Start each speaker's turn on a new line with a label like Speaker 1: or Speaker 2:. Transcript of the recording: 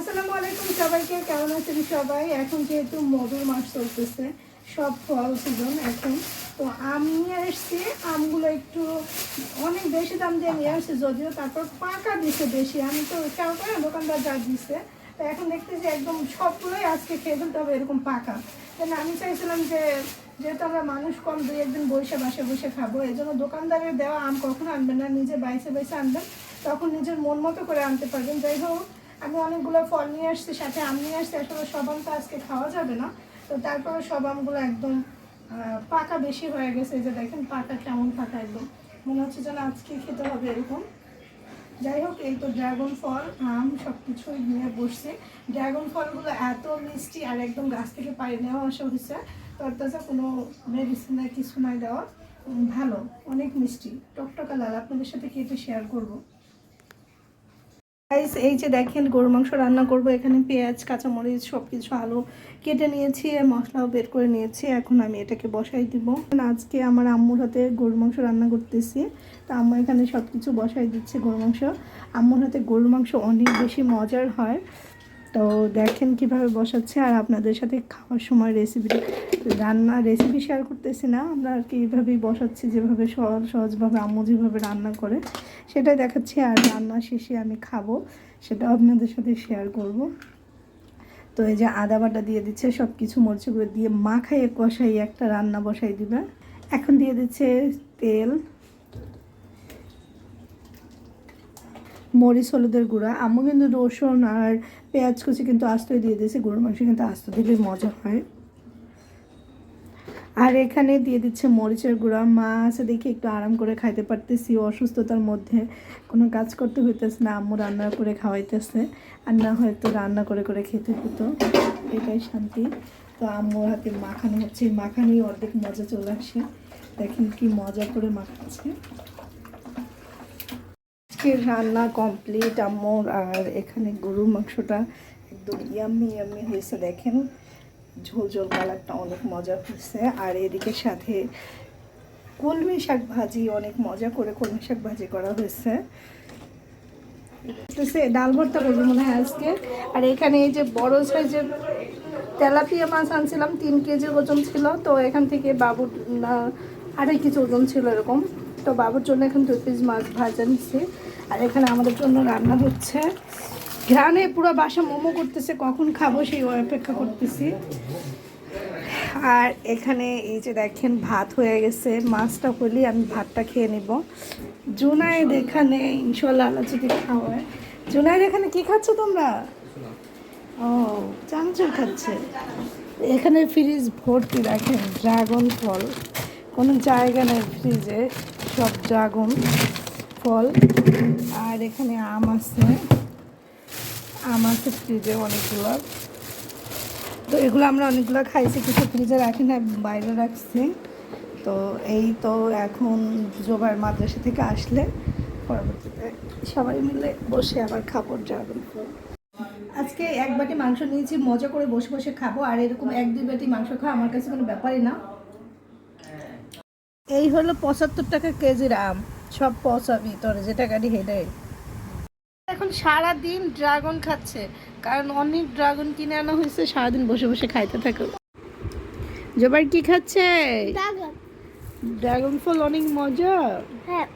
Speaker 1: আসসালামু আলাইকুম সবাইকে, কেমন আছেন সবাই? এখন যেহেতু মধুর মাস চলতেছে, সব ফল সিজন এখন। তো আম নিয়ে এসছি, আমগুলো একটু অনেক বেশি দাম দিয়ে নিয়ে আসছি, যদিও তারপর পাকা দিছে বেশি। আমি তো খেয়াল করে দোকানদার যা দিছে। তো এখন দেখতেছি একদম সবগুলোই আজকে খেয়ে ফেলতে হবে এরকম পাকা। তাহলে আমি চাইছিলাম যে, যেহেতু আমরা মানুষ কম, দুই একদিন বসে বাসে বসে খাব এই জন্য দোকানদারের দেওয়া আম কখনো আনবেন না, নিজে বাইসে বাইসে আনবেন, তখন নিজের মন মতো করে আনতে পারবেন। যাই হোক আমি অনেকগুলো ফল নিয়ে আসছি, সাথে আম নিয়ে আসছি, আসলে সব আম তো আজকে খাওয়া যাবে না। তো তারপরে সব আমগুলো একদম পাকা বেশি হয়ে গেছে, এই যে দেখেন পাকা কেমন পাকা একদম। মনে হচ্ছে যেন আজকে খেতে হবে এরকম। যাই হোক, এই তো ড্রাগন ফল, আম সব কিছুই নিয়ে বসছে। ড্রাগন ফলগুলো এত মিষ্টি আর একদম গাছ থেকে পাড়ি নেওয়া আসা হয়েছে। তরতাজা কোনো মেডিসিন কিছু নাই দেওয়া। ভালো, অনেক মিষ্টি। টকটকা লাল, আপনাদের সাথে কেটে শেয়ার করব? গাইস এই যে দেখেন গরু মাংস রান্না করব। এখানে পেঁয়াজ, কাঁচামরিচ সব কিছু আলু কেটে নিয়েছি, মশলাও বের করে নিয়েছি। এখন আমি এটাকে বসাই দিব। আজকে আমার আম্মুর হাতে গরুর মাংস রান্না করতেছি। তা আম্মু এখানে সব কিছু বসাই দিচ্ছে গরু মাংস। আম্মুর হাতে গরুর মাংস অনেক বেশি মজার হয়। তো দেখেন কীভাবে বসাচ্ছে আর আপনাদের সাথে খাওয়ার সময় রেসিপি রান্না রেসিপি শেয়ার করতেছি না, আমরা আর কি এইভাবেই বসাচ্ছি যেভাবে সহজ সহজভাবে আম্মু যেভাবে রান্না করে, সেটাই দেখাচ্ছি আর রান্না শেষে আমি খাব, সেটাও আপনাদের সাথে শেয়ার করব। তো এই যে আদা বাটা দিয়ে দিচ্ছে সব কিছু মরিচগুলো দিয়ে মাখাইয়ে কষাই একটা রান্না বসাই দিবে। এখন দিয়ে দিচ্ছে তেল মরিচ, হলুদের গুঁড়া, আম্মু কিন্তু রসুন আর পেঁয়াজ কুচি কিন্তু আস্তই দিয়ে দিয়েছে, গরুর মাংস কিন্তু আস্ত দিলে মজা হয়। আর এখানে দিয়ে দিচ্ছে মরিচের গুঁড়া। মা আছে দেখে একটু আরাম করে খাইতে পারতেছি, অসুস্থতার মধ্যে কোনো কাজ করতে হইতেছে না, আম্মু রান্না করে খাওয়াইতেছে, আর না হয়তো রান্না করে করে খেতে হতো এটাই শান্তি। তো আম্মুর হাতে মাখানো হচ্ছে মাখানি অর্ধেক মজা চলে আসে। দেখেন কি মজা করে মাখাচ্ছে। আজকে রান্না কমপ্লিট আম্মুর, আর এখানে গরুর মাংসটা একদম ইয়াম্মি ইয়াম্মি হয়েছে। দেখেন, ঝোল ঝোল কালারটা অনেক মজা হয়েছে। আর এদিকে সাথে কলমি শাক ভাজি, অনেক মজা করে কলমি শাক ভাজি করা হয়েছে। ডাল ভর্তা করব মনে হয় আজকে। আর এখানে এই যে বড় সাইজের তেলাপিয়া মাছ আনছিলাম, তিন কেজি ওজন ছিল। তো এখান থেকে বাবুর আড়াই কেজি ওজন ছিল এরকম। তো বাবুর জন্য এখন দুই পিস মাছ ভাজা নিচ্ছি। আর এখানে আমাদের জন্য রান্না হচ্ছে। ঘ্রাণে পুরো বাসা মোমো করতেছে, কখন খাব সেই অপেক্ষা করতেছি। আর এখানে এই যে দেখেন, ভাত হয়ে গেছে, মাছটা হলেই আমি ভাতটা খেয়ে নিব। জুনাইদ এখানে ইনশাল্লাহ আল্লাহ যদি খাওয়ায়। জুনাইদ এখানে কি খাচ্ছ তোমরা? ও চামচুর খাচ্ছে। এখানে ফ্রিজ ভর্তি, দেখেন, ড্রাগন ফল। কোনো জায়গা নেই ফ্রিজে, সব ড্রাগন। ফল। আর এখানে আম আছে। আম আছে ফ্রিজে অনেকগুলো। তো এগুলো আমরা অনেকগুলো খাইছি, কিছু ফ্রিজে রাখি না বাইরে রাখছি। তো এই তো এখন জোবার মাদ্রাসা থেকে আসলে পরবর্তীতে সবাই মিলে বসে আবার খাবার ড্রাগন আজকে এক বাটি মাংস নিয়েছি, মজা করে বসে বসে খাব, আর এরকম এক দুই বাটি মাংস খাওয়া আমার কাছে কোনো ব্যাপারই না। এই হলো পঁচাত্তর টাকা কেজির আম। সব পচা ভিতরে যেটা গাড়ি হেঁটে এখন সারা দিন ড্রাগন খাচ্ছে কারণ অনেক ড্রাগন কিনে আনা হয়েছে সারাদিন বসে বসে খাইতে থাকে। জবার কি খাচ্ছে?
Speaker 2: ড্রাগন
Speaker 1: ড্রাগন ফল অনেক মজা।
Speaker 2: হ্যাঁ।